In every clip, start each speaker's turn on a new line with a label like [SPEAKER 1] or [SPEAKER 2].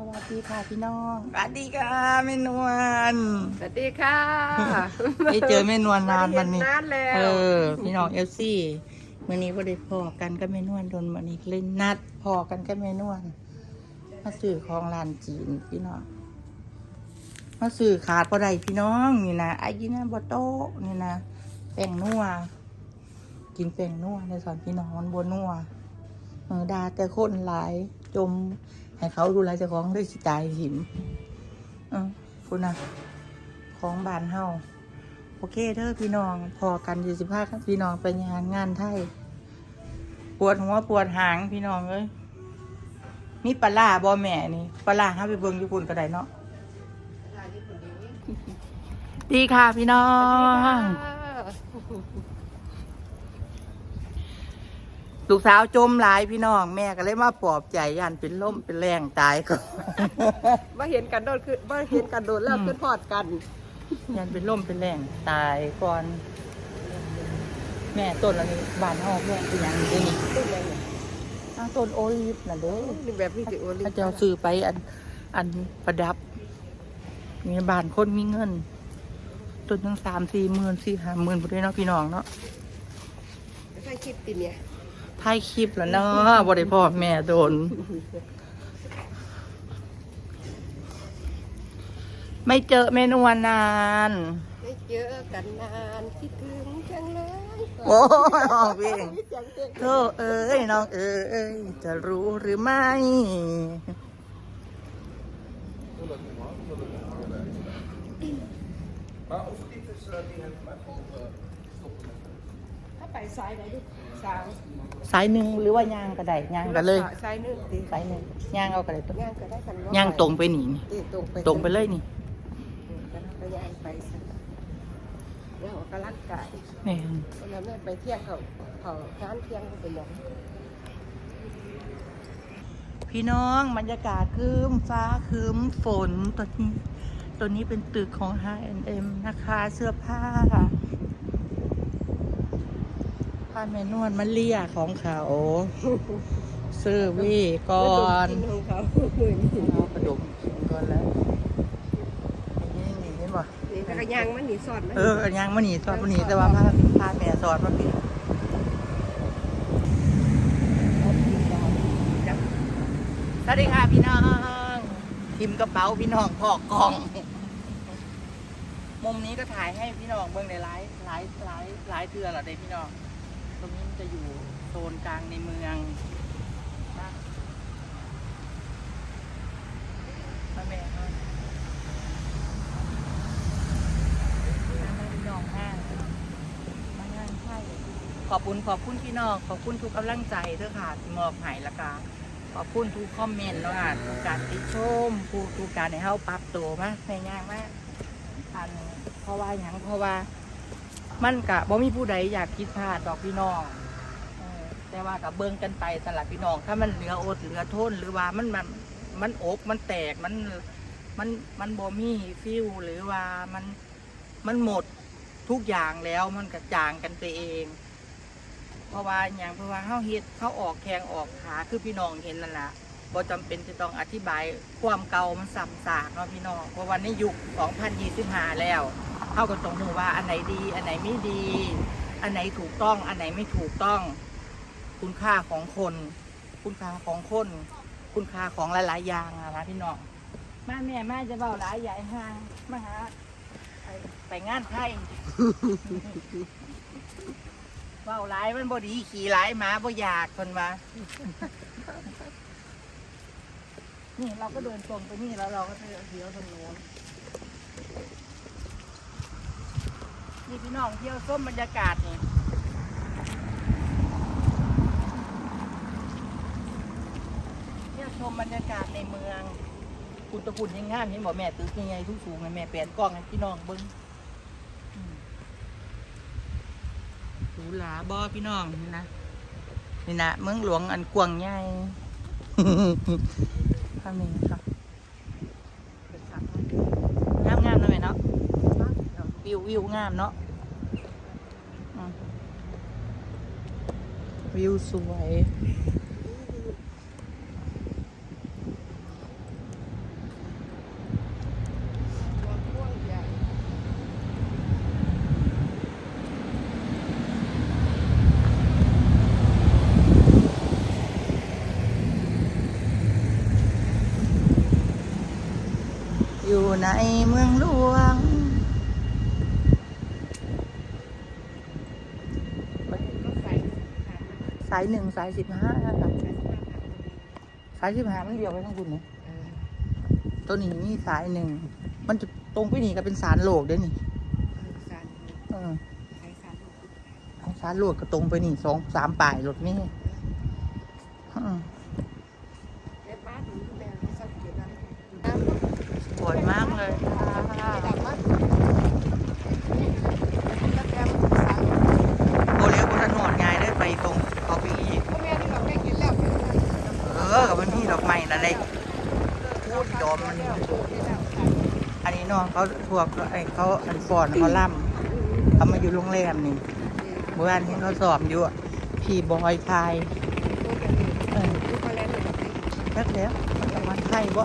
[SPEAKER 1] สวัสดีค่ะพี่น้องสวัสดีค่ะแม่นวล
[SPEAKER 2] สวัสดีค่ะ
[SPEAKER 1] ไม่เจอแม่นวลนานวันนี้
[SPEAKER 2] นานแล้ว
[SPEAKER 1] เออ พี่น้องเอลซี่วันนี้พอได้พอกันก็แม่นวลโดนวันนี้เล่นนัดพอกันก็แม่นวลมาซื้อของร้านจีนพี่น้องมาซื้อขาดพอได้พี่น้องนี่นะไอ้ยี่น่าบอโต้นี่นะแป้งนัวกินแป้งนัวในสอนพี่น้องมันบนนัวเออดาแต่คนหลายจม ให้เขาดูแลเจ้าของด้วยสิตายหิมเออคุณนะของบานเฮาโอเคเด้อพี่น้องพอกันอยู่สิบห้าครับพี่น้องไปงานงานไทย ปวดหัวปวดหางพี่น้องเอ้ยมีปลาร้าบอแม่นี่ปลาร้าห้าไปเบิ่งญี่ปุ่นก็ได้เนาะดีค่ะพี่น้อง ลูกสาวจมหลายพี่น้องแม่ก็เลยมาปลอบใจยันเป็นล่มเป็นแรงตายก็
[SPEAKER 2] มาเห็นกันโดนคือมาเห็นกันโดนแล้ว
[SPEAKER 1] อืม
[SPEAKER 2] ขึ้นพอดกัน
[SPEAKER 1] ยันเป็นล่มเป็นแรงตายก่อน แม่ต้นอะไรบานห้องแม่เป็นหยังเดี๋ยวนี้
[SPEAKER 2] ต้นอะไรเนี่ย
[SPEAKER 1] อ้าวต้นโอลิฟน่ะเด้อ
[SPEAKER 2] นี่แบบพี่จิโอลิ
[SPEAKER 1] ถ้าจะเอาซื้อไปอันอันประดับมีบานคนมีเงินต้นทั้งสามสี่หมื่นสี่ห้าหมื่นพอดีเนาะพี่น้องเนาะ
[SPEAKER 2] ใช่คิดติเนี่ย
[SPEAKER 1] ถ่ายคลิปแล้วเนาะบ่ได้พ่อแม่โดน ไม่เจอเมนูนาน
[SPEAKER 2] ไม่เจอกันนานคิดถึงจังเลย
[SPEAKER 1] โอ้ยออกเพลง
[SPEAKER 2] เสียงเพลง
[SPEAKER 1] โธ่เอ้ยน้องเอ้ยจะรู้หรือไม่
[SPEAKER 2] ถ้าไปซ้ายไหนดิสาว
[SPEAKER 1] สายหนึ่งหรือว่ายางก็ได้ยางกันเลย
[SPEAKER 2] ซ้ายนึงตี
[SPEAKER 1] สายหนึ่งยางเอาก็ได้ตัว
[SPEAKER 2] ย่างก็ได้กัน
[SPEAKER 1] ยางตรงไปหนีนี่
[SPEAKER 2] ตีตรงไป
[SPEAKER 1] ตรงไปเลยนี่
[SPEAKER 2] กันก็ย่างไปซะแล้วก็รักกาย
[SPEAKER 1] แม่น
[SPEAKER 2] แล้วแม่ไปเที่ยงเขาเขาร้านเที่ยงไปหมด
[SPEAKER 1] พี่น้องบรรยากาศคืมฟ้าคืมฝนตัวนี้ตัวนี้เป็นตึกของ H&M นะคะ เสื้อผ้า ผ้าแมนวลมันเลียของเขาเสื้อเวีก่อน
[SPEAKER 2] กินของเขามือนี้
[SPEAKER 1] เอากระดมกินก่อนแล้วนี่นี่เห็นบ่
[SPEAKER 2] นี่ถ้าก็ย่างมันหนีสอดไหม
[SPEAKER 1] เอออันยังมันหนีสอนมันหนีแต่ว่าผ้าผ้าแม่สอนมาพี่สวัสดีค่ะพี่น้องทิมกระเป๋าพี่น้องพอกกล่องมุมนี้ก็ถ่ายให้พี่น้องเบิ่งในไลฟ์ไลฟ์ไลฟ์ไลฟ์เทือเหรอเด้พี่น้อง ตรงนี้มันจะอยู่โซนกลางในเมืองนะมาแม่เขามาแม่พี่น้องห้างมงใช่ขอบคุณขอบคุณพี่น้องขอบคุณทุกกำลังใจเด้อค่ะที่มอบให้ละกาขอบคุณทุกคอมเมนต์แล้วค่ะทุกการติชมผู้ทุกการให้เฮาปรับตัวมาแม่ยากมากอันเพราะว่าอย่างเพราะว่า มันกะบ่มีผู้ใดอยากคิดพลาดดอกพี่น้องเออแต่ว่ากับเบิ่งกันไปสลับพี่น้อง ถ้ามันเหลืออดเหลือทนหรือว่ามันมันมันอกมันแตกมันมันมันบ่มีฟิลหรือว่ามันมันหมดทุกอย่างแล้วมันกระจางกันไปเอง เพราะว่าอย่างเพราะว่าเฮาเฮ็ดเฮาออกแขงออกขาคือพี่น้องเห็นนั่นแหละบ่จำเป็นจะต้องอธิบายความเก่ามันซ้ำซากเนาะพี่น้องเพราะว่าในยุค 2025 แล้ว เฮาก็ต้องรู้ว่าอันไหนดี อันไหนไม่ดี อันไหนถูกต้อง อันไหนไม่ถูกต้อง คุณค่าของคน คุณค่าของคน คุณค่าของหลายๆอย่างนะคะพี่น้องมาแม่มาจะเบาหลายใหญ่ห่างมาหาไปไปงานไทยเบาหลายมันบ่ดีขี่หลายหมาบ่อยากคนว่านี่เราก็เดินตรงไปนี่แล้วเราก็เที่ยวตรงโน้น นี่พี่น้องเที่ยวส้มบรรยากาศนี่เที่ยวชมบรรยากาศในเมืองคุณตะคุณยังงามเห็นบอกแม่ตื้อยังไงทุกสูงไงแม่เปลนกล้องให้พี่น้องเบิ้งหูหราบอพี่น้องนี่นะนี่นะเมืองหลวงอันกวางใหญ่ภาพนี้ค่ะง วิววิวงามเนาะวิวสวย อยู่ในเมืองหลวงายหนึ่งสายสิบห้าครับสายสิบห้ามันเดียวไปทั้งคุณเนี่ยตัวนี้นี่สายหนึ่งมันจะตรงไปนี่ก็เป็นสารโลกเด้อนี่
[SPEAKER 2] สาร
[SPEAKER 1] เออ
[SPEAKER 2] ใช้สาร
[SPEAKER 1] เอาสารโลกก็ตรงไปนี่สองสามป่ายรถนี่อืม
[SPEAKER 2] เล็บบ้านหนูแม่ไม่ชอบเก็บน้ำ
[SPEAKER 1] สวยมากเลยค่ะ
[SPEAKER 2] ดำมากก็แกมสาร
[SPEAKER 1] โบเลี้ยวบนถนนไงได้ไปตรงเขาไปอีก
[SPEAKER 2] พ่อแม่ที่เราแม่กินแล้ว
[SPEAKER 1] เออกับมันที่ดอกไม้นั่นเลยพูดยอมมันอันนี้น้องเขาพวกไอ้เขาอันฟอนเขาล่ำเขามาอยู่โรงแรมนี่เมื่อวานเห็นเขาสอบอยู่พี่บอยชายเออแป๊บแล้วมันประมาณไทยบ่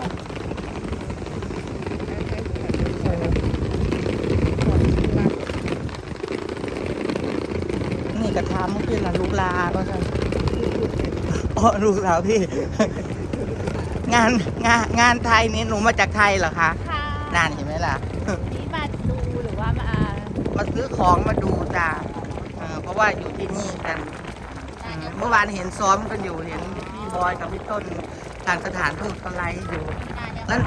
[SPEAKER 1] นี่กระทำมันเป็นละลูกลาก็ใช่อ๋อ ลูกสาวพี่ งานงานงานไทยนี่หนูมาจากไทยเหรอคะ
[SPEAKER 3] ค่ะ
[SPEAKER 1] นานเห็นไหมล่ะ
[SPEAKER 3] นี่มาดูหรือว่ามา
[SPEAKER 1] มาซื้อของมาดูจ้าเออเพราะว่าอยู่ที่นี่กันอืมเมื่อวานเห็นซ้อมกันอยู่เห็นพี่บอยกับพี่ต้นทางสถานทูตเขาไลฟ์อยู่
[SPEAKER 3] งานเนี่ย
[SPEAKER 1] นั่น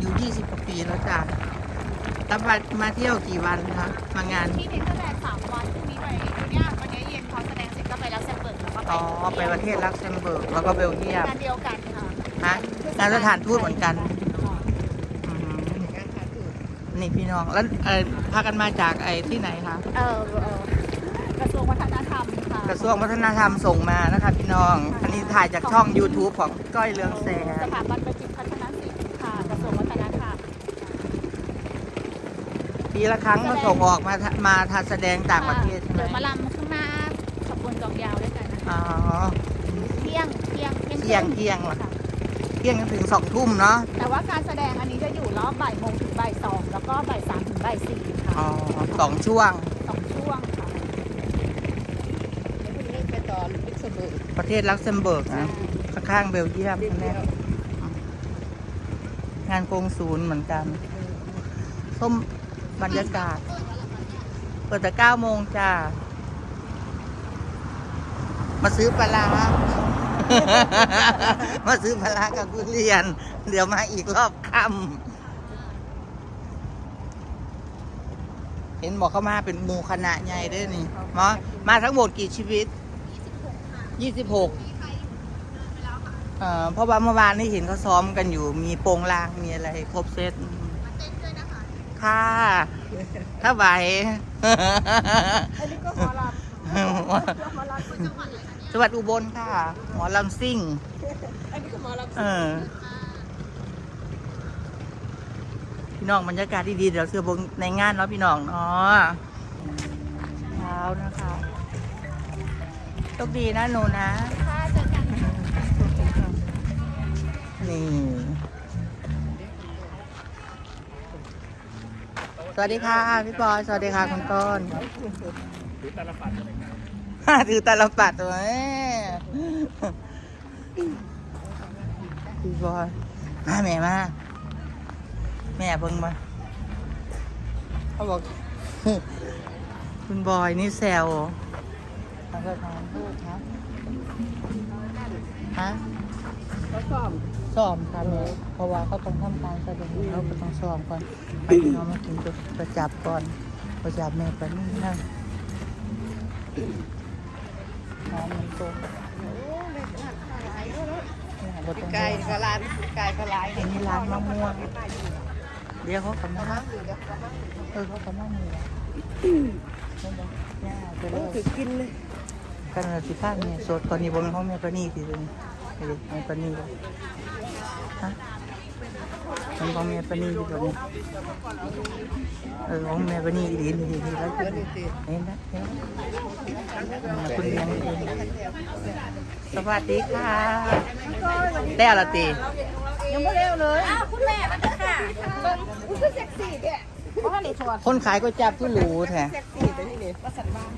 [SPEAKER 1] อยู่ 20กว่าปีแล้วจ้าแล้วมามาเที่ยวกี่วันคะ มางาน
[SPEAKER 3] ที่เนเธอร์แลนด์สาม
[SPEAKER 1] อ๋อไปประเทศลักเซมเบิร์กแล้วก็เบลเยียม
[SPEAKER 3] งานเดียวกันค่ะ
[SPEAKER 1] ฮะงานสถานทูตเหมือนกันอืมนี่พี่น้องแล้วเอ่อพากันมาจากไอ้ที่ไหนคะ
[SPEAKER 3] เออเออกระทรวงวัฒนธรรมค่ะ
[SPEAKER 1] กระทรวงวัฒนธรรมส่งมานะคะพี่น้อง อันนี้ถ่ายจากช่อง YouTube ของก้อยเลืองแส
[SPEAKER 3] ส
[SPEAKER 1] น
[SPEAKER 3] ถาบันประจิตพัฒนศิลป์ค่ะกระทรวงวัฒนธรรม
[SPEAKER 1] ปีละครั้งก็ส่งออกมาทะมาทัดแสดงต่างประเทศใช่ไหม
[SPEAKER 3] เดี๋ยวมาลำข้างหน้าขบวนกองยาวด้วยกันนะคะ
[SPEAKER 1] อ๋อ
[SPEAKER 3] เที่ยงเที่ยง
[SPEAKER 1] เที่ยงเที่ยงเหรอ
[SPEAKER 3] ค่ะ
[SPEAKER 1] เที่ยงจนถึงสองทุ่มเนาะ
[SPEAKER 3] แต่ว่าการแสดงอันนี้จะอยู่รอบบ่ายโมงถึงบ่ายสองแล้วก็บ่ายสามถึงบ่ายสี่ค่ะ
[SPEAKER 1] อ๋อสองช่วง
[SPEAKER 3] สองช่วงค่ะ
[SPEAKER 2] ไปต่อลิกสบู่
[SPEAKER 1] ประเทศลักเซมเบิร์กนะข้างๆเบลเยียมใช่ไหมงานกงศูนย์เหมือนกันส้มบรรยากาศ เปิดแต่เก้าโมงจ้า มาซื้อปลาร้า มาซื้อปลาร้ากับทุเรียน เดี๋ยวมาอีกรอบค่ำเห็นบอกเขามาเป็นหมู่คณะใหญ่ด้วยนี่มามาทั้งหมดกี่ชีวิตยี่สิบหกเอ่อเพราะว่าเมื่อวานนี้เห็นเขาซ้อมกันอยู่ มีโปงลาง มีอะไรครบเซตค่ะถ้าไหว
[SPEAKER 2] อันนี้ก็หมอลำหมอลำจังหวัดอะไร
[SPEAKER 1] จังหวัดอุบลค่ะ หมอลำซิ่ง
[SPEAKER 2] อันนี้ก็หมอลำ
[SPEAKER 1] เออพี่น้องบรรยากาศดีๆเดี๋ยวเสือบงในงานเนาะพี่น้องเนาะเช้านะคะโชคดีนะหนูนะ
[SPEAKER 3] ค่ะเจอกัน
[SPEAKER 1] นี่ สวัสดีค่ะ พี่บอยสวัสดีค่ะคุณต้นถือตาลปัด ถือตาลปัดตัวแม่พี่บอยมาแม่มาแม่เบิ่งมาเขาบอก คุณบอยนี่แซวแล้วก็น้องพูดครับฮะ
[SPEAKER 2] เขาซ่อม
[SPEAKER 1] ซ้อมครับแม่เพราะว่าเขาต้องทำการแสดงเขาก็ต้องซ้อมก่อนไปพี่น้องมากินประจับก่อนประจับแม่ไปนี่นะ น้องมันโตเนี่ยบ่ต้อง
[SPEAKER 2] ไก่กะลานไก่กะลาย
[SPEAKER 1] อันนี้ร้านมะม่วงเดี๋ยวเขากำลังเออเขากำลังมีแล้วนั่นบ่ย่าไปเล
[SPEAKER 2] โอ้
[SPEAKER 1] ย
[SPEAKER 2] ถือกินเลย
[SPEAKER 1] กันสิข้าเนี่ยสดก่อนนี้บ่เป็นของแม่ปนี่สิเลยเออแม่ปนี่บ่ฮะ มันของแม่ปานี่อยู่บ่นี่เออของแม่ปานี่ดีดีดีแล้ว
[SPEAKER 2] เดี๋ยวนี้สิ
[SPEAKER 1] เห็นนะเห็นนะคุณเลี้ยงดีสวัสดีค่ะได้อะไรตี
[SPEAKER 2] ยังไม่เร็วเลย
[SPEAKER 3] อ้าวคุณแม่มาเถอะค่ะ
[SPEAKER 2] อุ้ยเซ็กซี่เนี่ยเพราะว่าในชวน
[SPEAKER 1] คนขายก็จับที่หรูแท้
[SPEAKER 2] เซ็กซี่แต่ที่นี่ว่าสันบ้าน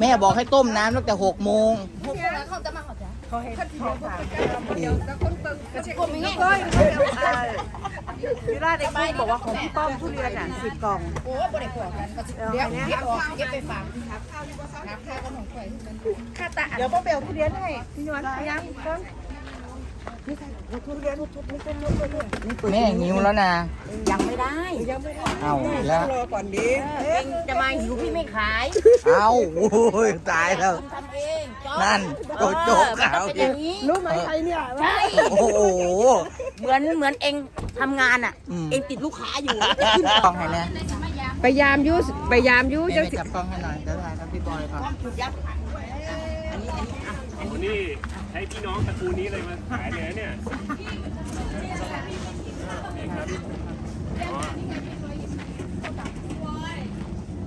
[SPEAKER 1] แม่บอกให้ต้มน้ำตั้งแต่หกโมง
[SPEAKER 3] หกโมงแล้วเขาจะมาเขาจะ
[SPEAKER 4] เขาให้ เขาถาม
[SPEAKER 2] เดี๋ยวแต่คนเงก็จะกลมไม่แห้ง
[SPEAKER 4] พี่ราชเองบอกว่าของพี่ป้อมทุเรียนอะสิบกล่อง
[SPEAKER 2] โอ้บริโภคกันก็สิเดี๋ยวเก็บออกเก็บไปฝากครับข้าวดีกว่าครับข้าวก็ของข่อยมันค่าตา
[SPEAKER 4] เดี๋ยวป้าเบลทุเรียนให้พี่นวลพยายามก่อน
[SPEAKER 1] แม่หิวแล้วนะ
[SPEAKER 2] ยังไม่ได้
[SPEAKER 1] เอาแล้ว
[SPEAKER 4] รอก่อนดี
[SPEAKER 2] เองจะมาหิวพี่ไม่ขาย
[SPEAKER 1] เอาโอ้ยตายแล้ว
[SPEAKER 2] ทำเองจ๊อบ
[SPEAKER 1] นั่นโจโจ๊กขาว
[SPEAKER 2] เป็นอย่างนี้
[SPEAKER 4] รู้ไหมใครเนี่ย
[SPEAKER 2] ใช่
[SPEAKER 1] โอ้โห
[SPEAKER 2] เหมือนเหมือนเองทำงานอะ
[SPEAKER 1] อืม
[SPEAKER 2] เองติดลูกค้าอยู่
[SPEAKER 1] กล้องให้แน่
[SPEAKER 3] ไปยามยุไปยามยุ
[SPEAKER 1] แม่ไปจับกล้องให้หน่อยจะถ่ายครับพี่บอยครับ
[SPEAKER 5] นี่ ใช้พี่น้องตระกูลนี้เลยมาขายเลยนะเนี่ยนี่ครับอ๋อ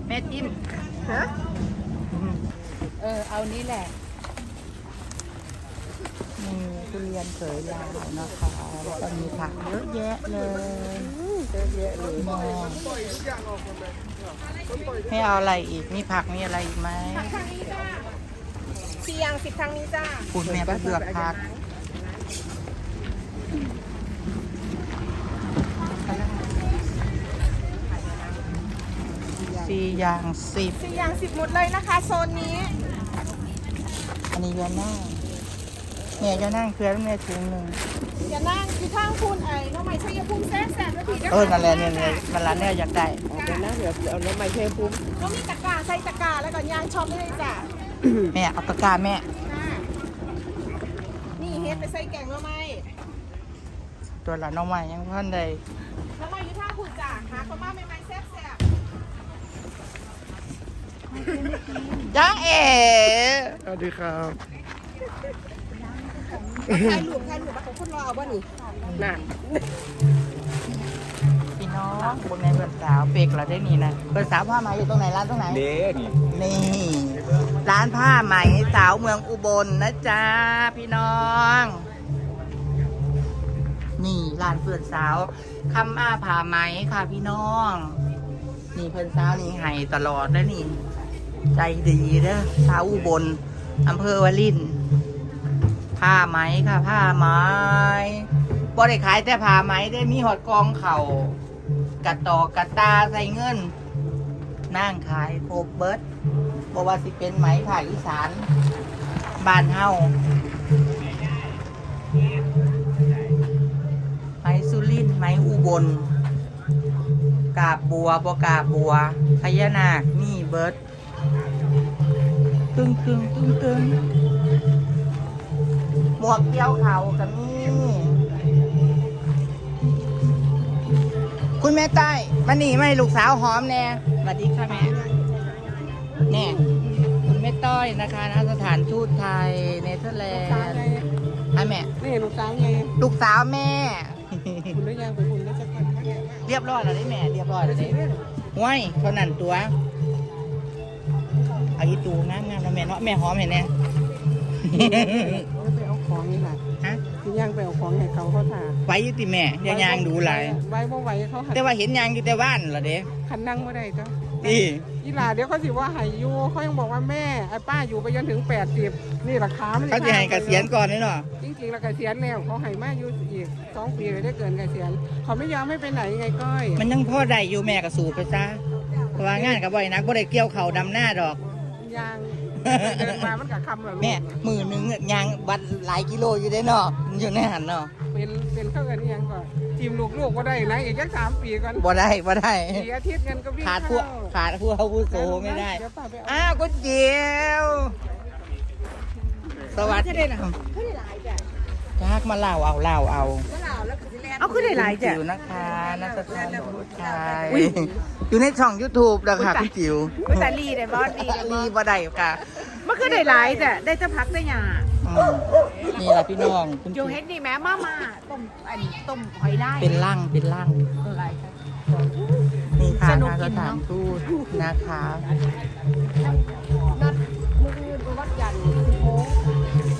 [SPEAKER 4] แม่จิ้ม
[SPEAKER 2] เออ เอานี้แหละ
[SPEAKER 1] มีทุเรียนเขยยาวนะคะแล้วก็มีผักเยอะแยะเลยเยอะแยะเลยมองให้เอาอะไรอีก มีผักมีอะไรอีกไหม
[SPEAKER 3] เสียงสิบทางนี้จ้า
[SPEAKER 1] คุณแม่ไปเลือกผักสี่อย่างสิบ
[SPEAKER 3] สี่อย่างสิบหมดเลยนะคะ โซนนี้
[SPEAKER 1] อันนี้ยานั่งเนี่ยยานั่งเคลือแม่ถุงหนึ่ง
[SPEAKER 3] อย่านั่งคือข้างคุณไอ้น้องใหม่ชัยภูมิแซ่บแซ่บแล้วผีก็
[SPEAKER 1] เออนั่นแหละเนี่ยเนี่ยมันร้านเนี่ยอยากได้
[SPEAKER 4] เดี๋ยวนะเดี๋ยวเอาน้ำมันเทภูมิ
[SPEAKER 3] ก็มีตะกร้าใส่ตะกร้าแล้วก็ยางช็อปได้เลยจ้ะ
[SPEAKER 1] แม่เอาตะกร้าแม่
[SPEAKER 3] ค่ะนี่เฮ็ดไปใส่แกงแล้วไหม
[SPEAKER 1] ตัวละน้องใหม่ยังพันใด
[SPEAKER 3] น้องใหม่อยู่ท่าคุณจ้ะหาคนมาใหม่ๆแซ่บแซ่บ
[SPEAKER 1] จ้าเอ๋
[SPEAKER 4] สวัสดีครับ
[SPEAKER 3] ถ่ายรูปถ่ายรูปมาของคุณรอเอาบ่นี่
[SPEAKER 4] น่ะ
[SPEAKER 1] พี่น้อง คนในเพื่อนสาวเปกเราได้นี่นะเพื่อนสาวผ้าไหมอยู่ตรงไหนร้านตรงไหน
[SPEAKER 5] เด้นี่
[SPEAKER 1] นี่ ร้านผ้าไหมสาวเมืองอุบลนะจ๊ะพี่น้อง นี่ร้านเพื่อนสาวคำอ้าผ้าไหมค่ะพี่น้อง นี่เพื่อนสาวนี่ให้ตลอดนะนี่ ใจดีเด้อสาวอุบลอำเภอวาลินผ้าไหมค่ะผ้าไหมบ่ได้ขายแต่ผ้าไหมได้มีหอดกองเข่า กระตอกกระตาใส่เงินนั่งขายโคบเบิร์ดบว่าสิเป็นไหมภาคอีสานบ้านเฮาไหมสุรินไหมอุบลกาบบัวบกาบบัวพญานาคนี่เบิร์ดตึงตึงตึงตึงหมวกเกี่ยวเขากับนี่ คุณแม่ใต้มานี่ไม่ลูกสาวหอมแน่สวัสดีค่ะแม่แน่คุณแม่ต้อยนะคะณสถานทูตไทยเนเธอร์แลนด์อะแม่
[SPEAKER 4] นี่ลูกสาวไง
[SPEAKER 1] ลูกสาวแม่
[SPEAKER 4] คุณได้ยังไปคุณได้จะกัน
[SPEAKER 1] เรียบร้อยแล้วได้แม่ เรียบร้อยแล้วได้ห้วยเท่านั้นตัวเอาอีตูงามงามแล้วแม่เนาะแม่หอมเห็นแน่
[SPEAKER 4] ไปเอาของนี่แหละ
[SPEAKER 1] ฮะ
[SPEAKER 4] ที่ ย่างไปเอาของให้เขาเขาถ่า
[SPEAKER 1] ไว้อยุติแม่อยางยางดูหลาย
[SPEAKER 4] ไว้บ่ไหวเขาหัน
[SPEAKER 1] แต่ว่าเห็นยางอยู่แต่บ้านเหรอเด้
[SPEAKER 4] คันนั่งไม่ได้จ้ะ
[SPEAKER 1] นี่
[SPEAKER 4] อีหลาเดี๋ยวเขาสิว่าใหายอยู่เขายังบอกว่าแม่ไอ้ป้าอยู่ไปจนถึงแปดสิบนี่ราคามัน
[SPEAKER 1] เขาจะให้เกษียณก่อนนี่เนาะ
[SPEAKER 4] จริงๆแล้วเกษียณแล้วเขาให้มาอยู่อีกสองปีเลยได้เกินเกษียณเขาไม่ยอมให้ไปไหนไงก้อย
[SPEAKER 1] มันยังพ่อได้อยู่แม่ก็สูบไปซะเพราะว่างานกับบ่อยนักบ่ได้เกี่ยวเข่าวดำหน้าดอก
[SPEAKER 4] ยาง เดินมามันกับคำแบบ
[SPEAKER 1] แม่มือหนึ่งยางวัดหลายกิโลอยู่ได้เนาะอยู่ในหันเนาะ
[SPEAKER 4] เป็นเป็นเข้ากันยังก่อนทีมลูกๆก็ได้นะอีกแค่สามปีก่อน
[SPEAKER 1] บ่ได้บ่ได้
[SPEAKER 4] สี่อาทิตย์เงินก็วิ่ง
[SPEAKER 1] ขาดพวก
[SPEAKER 4] เข้
[SPEAKER 1] ขาดพวกอาวุโสไม่ได้
[SPEAKER 4] เยวป้าไปเอา
[SPEAKER 1] อ้าวก๋วยเตี๋ยวสวัสดีครับจากมาเล่าเอาเล่าเอา
[SPEAKER 3] เอาขึ้นได้หลายจ้ะ
[SPEAKER 1] จิ๋วนะคะนักสถานทูตไทยอยู่ในช่อง YouTube นะคะคุณจิ๋ว
[SPEAKER 3] อุตาลีได้บอสดีได้บอ
[SPEAKER 1] รี
[SPEAKER 3] ส
[SPEAKER 1] บ่ได้ค่ะ
[SPEAKER 3] มันคือได้หลายจ้ะได้จะพักได้หยา
[SPEAKER 1] อืมนี่ล่ะพี่น้องคุณ
[SPEAKER 3] อ
[SPEAKER 1] จิ๋
[SPEAKER 3] ยู่
[SPEAKER 1] ว
[SPEAKER 3] เฮ็ดนี่แม่มามาต้มอันนี้ต้มหอยได้
[SPEAKER 1] เป็นร่างเป็นร่าง
[SPEAKER 3] อะไรจ้ะ
[SPEAKER 1] นี่ค่ะ
[SPEAKER 3] สนุก
[SPEAKER 1] นัก
[SPEAKER 3] กิ
[SPEAKER 1] ส
[SPEAKER 3] นเนอะ
[SPEAKER 1] ถานทูตนะคะ
[SPEAKER 3] นัดมืออื่นไปวัดยันทร์โค้ง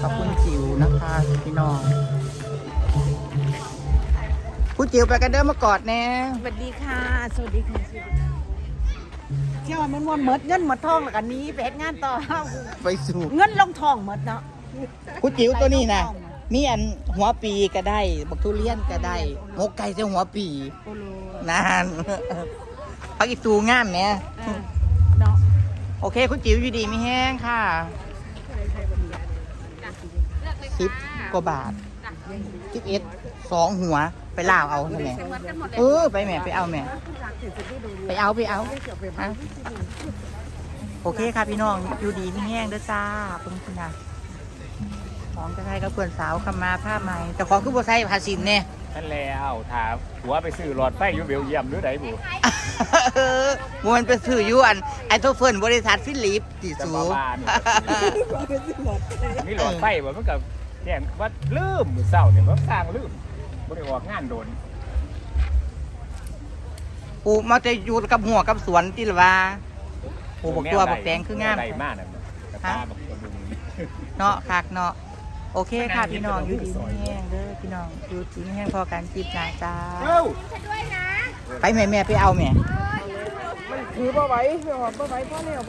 [SPEAKER 1] ขอบคุณจิ๋วนะคะพี่น้องคุณ จิ๋วไปกันเดิมมากอดแน่
[SPEAKER 3] สวัสดีค่ะสวัสดีค่ะ สวัสดีค่ะเที่ยวมันวนหมดเงินหมดทองแล้วกันนี้ไปเฮ็ดงานต่อ
[SPEAKER 1] ไปสู่
[SPEAKER 3] เงินลงทองหมดเนาะ
[SPEAKER 1] คุณจิ๋วตัวนี้นะมีอันหัวปีก็ได้บักทุเรียนก็ได้หมกไก่เส้หัวปี
[SPEAKER 6] โอโล
[SPEAKER 1] นานพักอีตูงามเนี่ย
[SPEAKER 6] เนาะ
[SPEAKER 1] โอเค คุณจิ๋วอยู่ดีไม่แห้งค่ะสิบกว่าบาทสิบเอ็ดสองหัว ไปล่าวเอาใช่ไหมเออไปแม่ไปเอาแม่ ไปเอาไปเอาฮะโอเคค่ะพี่น้องอยู่ดีไม่แห้งเด้อจ้าเพิ่งคุณนะของจะใช้กับเพื่อนสาวคำมาผ้าไหมแต่ของคือบัใส่ผ้าสินเนี่ย
[SPEAKER 5] นั่นแล้วถามหัวไปซื้อหลอดไฟอยู่เบลเยียมหรือไหนบุ
[SPEAKER 1] เออมันไปซื้ออยู่อันไอโทเฟิร์นบริษัทฟิลิปติ
[SPEAKER 5] จะ
[SPEAKER 1] สู
[SPEAKER 5] มาบ้านมีหลอดไฟบ่มันกับเนี่ยว่าลืมมื้อเศร้าเนี่ยมันสร้างลืม บ่ได้ออกงานโดน
[SPEAKER 1] ปลูกมาจะอยู่กับหัวกับสวนที่ละว่าปลูกบักตัวบักแตงคืองาม
[SPEAKER 5] ได้มากนั่นน่ะกระตาบักตัวนึง
[SPEAKER 1] เนาะคักเนาะโอเคค่ะพี่น้องอยู่ดีไม่แห้งเด้อพี่น้องอยู่ดีไม่แห้งพอกันจีบนาจ้า
[SPEAKER 5] เอ้า
[SPEAKER 1] ไปแม่แม่ไปเอาแม่
[SPEAKER 2] ถือบ่ไหวบ่ไหวพ่อแล้ว